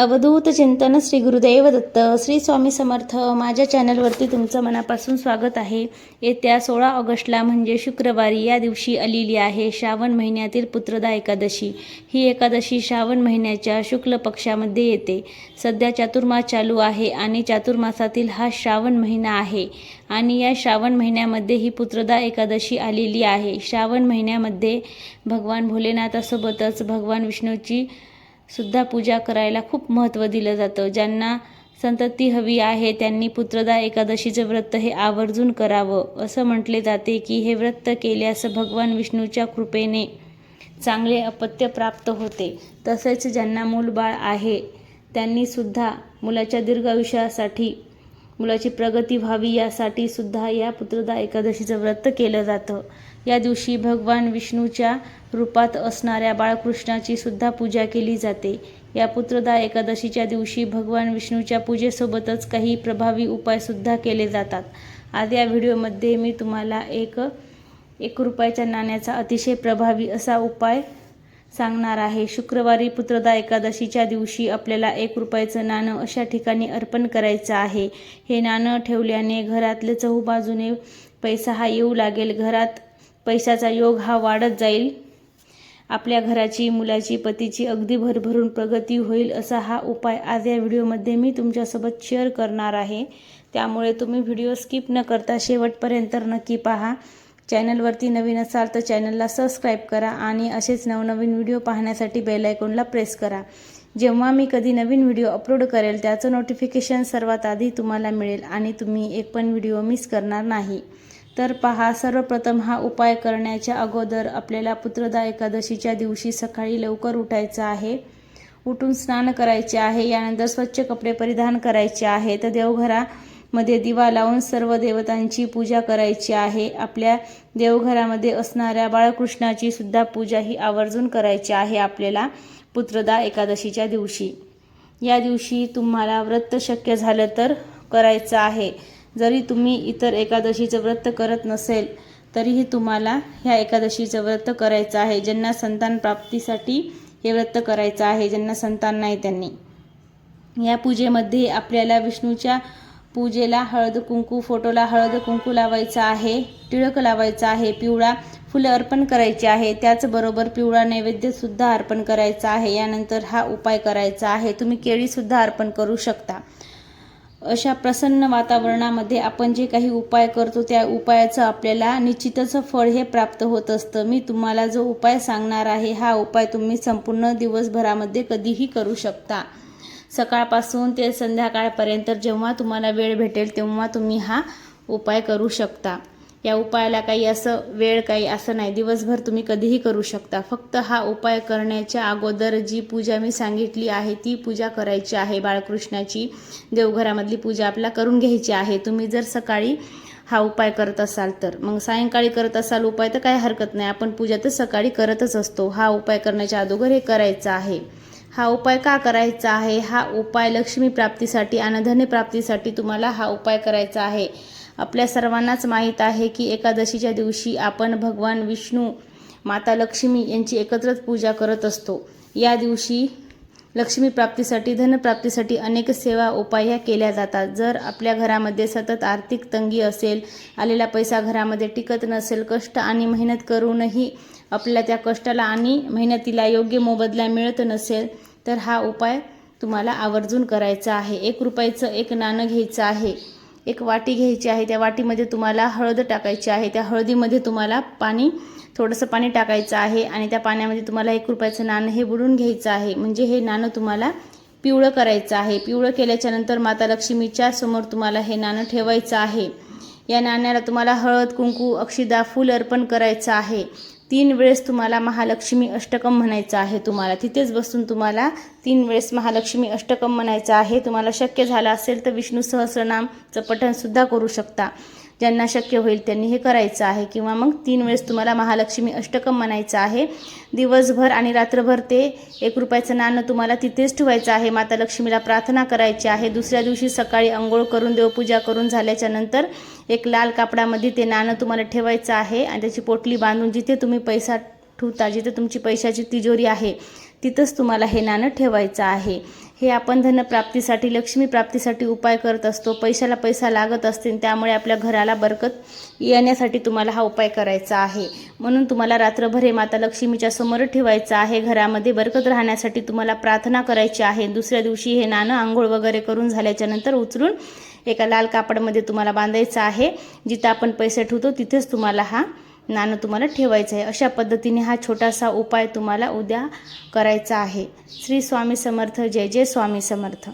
अवधूत चिंतन श्री गुरुदैव दत्त श्री स्वामी समर्थ माझ्या चॅनलवरती तुमचं मनापासून स्वागत आहे. येत्या सोळा ऑगस्टला म्हणजे शुक्रवारी या दिवशी आलेली आहे श्रावण महिन्यातील पुत्रदा एकादशी. ही एकादशी श्रावण महिन्याच्या शुक्ल पक्षामध्ये येते. सध्या चातुर्मास चालू आहे आणि चातुर्मासातील हा श्रावण महिना आहे आणि या श्रावण महिन्यामध्ये ही पुत्रदा एकादशी आलेली आहे. श्रावण महिन्यामध्ये भगवान भोलेनाथासोबतच भगवान विष्णूची सुद्धा पूजा करायला खूप महत्त्व दिलं जातं. ज्यांना संतती हवी आहे त्यांनी पुत्रदा एकादशीचं व्रत हे आवर्जून करावं. असं म्हटले जाते की हे व्रत केल्यास भगवान विष्णूच्या कृपेने चांगले अपत्य प्राप्त होते. तसेच ज्यांना मूलबाळ आहे त्यांनीसुद्धा मुलाच्या दीर्घ आयुष्यासाठी मुलाची प्रगती व्हावी यासाठी सुद्धा या पुत्रदा एकादशीचं व्रत केलं जातं. या दिवशी भगवान विष्णूच्या रूपात असणाऱ्या बाळकृष्णाची सुद्धा पूजा केली जाते. या पुत्रदा एकादशीच्या दिवशी भगवान विष्णूच्या पूजेसोबतच काही प्रभावी उपायसुद्धा केले जातात. आज या व्हिडिओमध्ये मी तुम्हाला एक एक रुपयाच्या नाण्याचा अतिशय प्रभावी असा उपाय सांगणार आहे शुक्रवारी पुत्रदा एकादशीच्या दिवशी आपल्याला एक रुपयाचं नाणं अशा ठिकाणी अर्पण करायचं आहे. हे नाणं ठेवल्याने घरातले चहूबाजूने पैसा हा येऊ लागेल. घरात पैशाचा योग हा वाढत जाईल. आपल्या घराची मुलाची पतीची अगदी भरभरून प्रगती होईल असा हा उपाय आज या व्हिडिओमध्ये मी तुमच्यासोबत शेअर करणार आहे. त्यामुळे तुम्ही व्हिडिओ स्किप न करता शेवटपर्यंत नक्की पहा. चॅनलवरती नवीन असाल तर चॅनलला सबस्क्राईब करा आणि असेच नवनवीन व्हिडिओ पाहण्यासाठी बेल आयकॉनला प्रेस करा. जेव्हा मी कधी नवीन व्हिडिओ अपलोड करेल त्याचं नोटिफिकेशन सर्वात आधी तुम्हाला मिळेल आणि तुम्ही एक पण व्हिडिओ मिस करणार नाही. तर पहा सर्वप्रथम हा उपाय करण्याच्या अगोदर आपल्याला पुत्रदा एकादशीच्या दिवशी सकाळी लवकर उठायचं आहे. उठून स्नान करायचे आहे यानंतर स्वच्छ कपडे परिधान करायचे आहे. तर देवघरा मध्ये दिवा लावून सर्व देवतांची पूजा करायची आहे. आपल्या देवघरामध्ये असणाऱ्या बाळकृष्णाची सुद्धा पूजा ही आवर्जून करायची आहे आपल्याला पुत्रदा एकादशीच्या दिवशी. या दिवशी तुम्हाला व्रत शक्य झालं तर करायचं आहे. जरी तुम्ही इतर एकादशीचं व्रत करत नसेल तरीही तुम्हाला ह्या एकादशीचं व्रत करायचं आहे. ज्यांना संतान प्राप्तीसाठी हे व्रत करायचं आहे ज्यांना संतान नाही त्यांनी. या पूजेमध्ये आपल्याला विष्णूच्या पूजेला हळद कुंकू फोटोला हळद कुंकू लावायचा आहे टिळक लावायचं आहे पिवळा फुलं अर्पण करायची आहे त्याचबरोबर पिवळा नैवेद्यसुद्धा अर्पण करायचा आहे यानंतर हा उपाय करायचा आहे तुम्ही केळीसुद्धा अर्पण करू शकता. अशा प्रसन्न वातावरणामध्ये आपण जे काही उपाय करतो त्या उपायाचं आपल्याला निश्चितच फळ हे प्राप्त होत असतं. मी तुम्हाला जो उपाय सांगणार आहे हा उपाय तुम्ही संपूर्ण दिवसभरामध्ये कधीही करू शकता. सकाळपासून ते संध्याकाळपर्यंत जेव्हा तुम्हाला वेळ भेटेल तेव्हा तुम्ही हा उपाय करू शकता. या उपायाला काही असं वेळ काही असं नाही. दिवसभर तुम्ही कधीही करू शकता. फक्त हा उपाय करण्याच्या अगोदर जी पूजा मी सांगितली आहे ती पूजा करायची आहे बाळकृष्णाची. देवघरामधली पूजा आपल्या करून घ्यायची आहे. तुम्ही जर सकाळी हा उपाय करत असाल तर. मग सायंकाळी करत असाल उपाय तर काही हरकत नाही. आपण पूजा तर सकाळी करतच असतो. हा उपाय करण्याच्या अगोदर हे करायचं आहे. हा उपाय का करायचा आहे? हा उपाय लक्ष्मी प्राप्तीसाठी अनधन्य प्राप्तीसाठी तुम्हाला हा उपाय करायचा आहे. आपल्या सर्वांनाच माहीत आहे की एकादशीच्या दिवशी आपण भगवान विष्णू माता लक्ष्मी यांची एकत्रच पूजा करत असतो. या दिवशी लक्ष्मी प्राप्तीसाठी धनप्राप्तीसाठी अनेक सेवा उपाय ह्या केल्या जातात. जर आपल्या घरामध्ये सतत आर्थिक तंगी असेल आलेला पैसा घरामध्ये टिकत नसेल कष्ट आणि मेहनत करूनही आपल्याला त्या कष्टाला आणि मेहनतीला योग्य मोबदला मिळत नसेल तर हा उपाय तुम्हाला आवर्जून करायचा आहे. एक रुपयाचं एक नाणं घ्यायचं आहे. एक वाटी घ्यायची आहे. त्या वाटीमध्ये तुम्हाला हळद टाकायची आहे. त्या हळदीमध्ये तुम्हाला पाणी थोडंसं पाणी टाकायचं आहे आणि त्या पाण्यामध्ये तुम्हाला एक रुपयाचं नाणं हे बुडून घ्यायचं आहे. म्हणजे हे नाणं तुम्हाला पिवळं करायचं आहे. पिवळं केल्याच्यानंतर माता लक्ष्मीच्या समोर तुम्हाला हे नाणं ठेवायचं आहे. या नाण्याला तुम्हाला हळद कुंकू अक्षिदा फूल अर्पण करायचं आहे. तीन वेळेस तुम्हाला महालक्ष्मी अष्टकम म्हणायचं आहे तुम्हाला. तिथेच बसून तुम्हाला तीन वेळेस महालक्ष्मी अष्टकम म्हणायचं आहे. तुम्हाला शक्य झालं असेल तर विष्णू सहस्रनामचं पठणसुद्धा करू शकता. ज्यांना शक्य होईल त्यांनी हे करायचं आहे. किंवा मग तीन वेळेस तुम्हाला महालक्ष्मी अष्टकम म्हणायचं आहे. दिवसभर आणि रात्रभर ते एक रुपयाचं नाणं तुम्हाला तिथेच ठेवायचं आहे. माता लक्ष्मीला प्रार्थना करायची आहे. दुसऱ्या दिवशी सकाळी आंघोळ करून देवपूजा करून झाल्याच्यानंतर एक लाल कापडामध्ये ते नाणं तुम्हाला ठेवायचं आहे. आणि त्याची पोटली बांधून जिथे तुम्ही पैसा ठेवता जिथे तुमची पैशाची तिजोरी आहे तिथंच तुम्हाला हे नाणं ठेवायचं आहे. हे आपण धनप्राप्तीसाठी लक्ष्मी प्राप्तीसाठी उपाय करत असतो. पैशाला पैसा लागत असतील त्यामुळे आपल्या घराला बरकत येण्यासाठी तुम्हाला हा उपाय करायचा आहे. म्हणून तुम्हाला रात्रभर हे माता लक्ष्मीच्या समोर ठेवायचं आहे. घरामध्ये बरकत राहण्यासाठी तुम्हाला प्रार्थना करायची आहे. दुसऱ्या दिवशी हे नाणं आंघोळ वगैरे करून झाल्याच्यानंतर उचलून एका लाल कापडामध्ये तुम्हाला बांधायचं आहे. जिथं आपण पैसे ठेवतो तिथेच तुम्हाला हा नाणं तुम्हाला ठेवायचं आहे. अशा पद्धतीने हा छोटासा उपाय तुम्हाला उद्या करायचा आहे. श्री स्वामी समर्थ. जय जय स्वामी समर्थ.